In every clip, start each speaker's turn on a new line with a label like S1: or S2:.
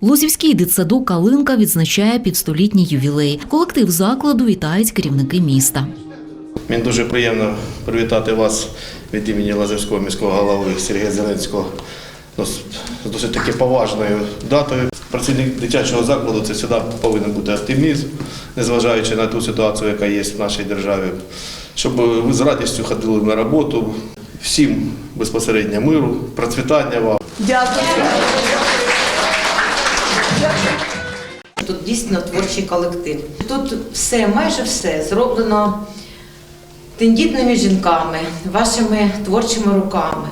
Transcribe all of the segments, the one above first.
S1: Лозівський дитсадок Калинка відзначає півстолітній ювілей. Колектив закладу вітають керівники міста.
S2: Мені дуже приємно привітати вас від імені Лазерського міського голови Сергія Зеленського ну, з досить таки поважною датою. Працівник дитячого закладу це завжди повинен бути оптимізм, незважаючи на ту ситуацію, яка є в нашій державі. Щоб ви з радістю ходили на роботу. Всім безпосередньо миру, процвітання вам.
S3: Тут дійсно творчий колектив. Тут все, майже все зроблено тендітними жінками, вашими творчими руками,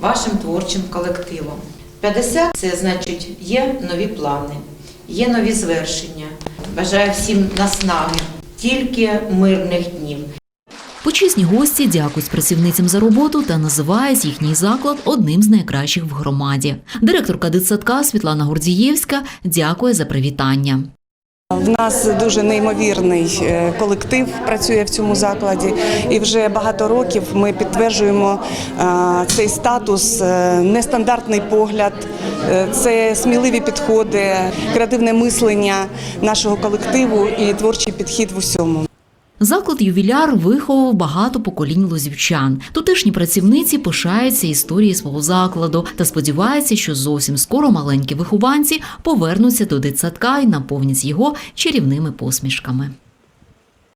S3: вашим творчим колективом. 50 – це значить є нові плани, є нові звершення. Бажаю всім наснаги, тільки мирних днів.
S1: Почесні гості дякують працівницям за роботу та називають їхній заклад одним з найкращих в громаді. Директорка дитсадка Світлана Гордієвська дякує за привітання.
S4: В нас дуже неймовірний е, колектив працює в цьому закладі, і вже багато років ми підтверджуємо е, цей статус, е, нестандартний погляд, це сміливі підходи, креативне мислення нашого колективу і творчий підхід в усьому.
S1: Заклад ювіляр виховав багато поколінь лозівчан. Тутешні працівниці пишаються історією свого закладу та сподіваються, що зовсім скоро маленькі вихованці повернуться до дитсадка і наповнять його чарівними посмішками.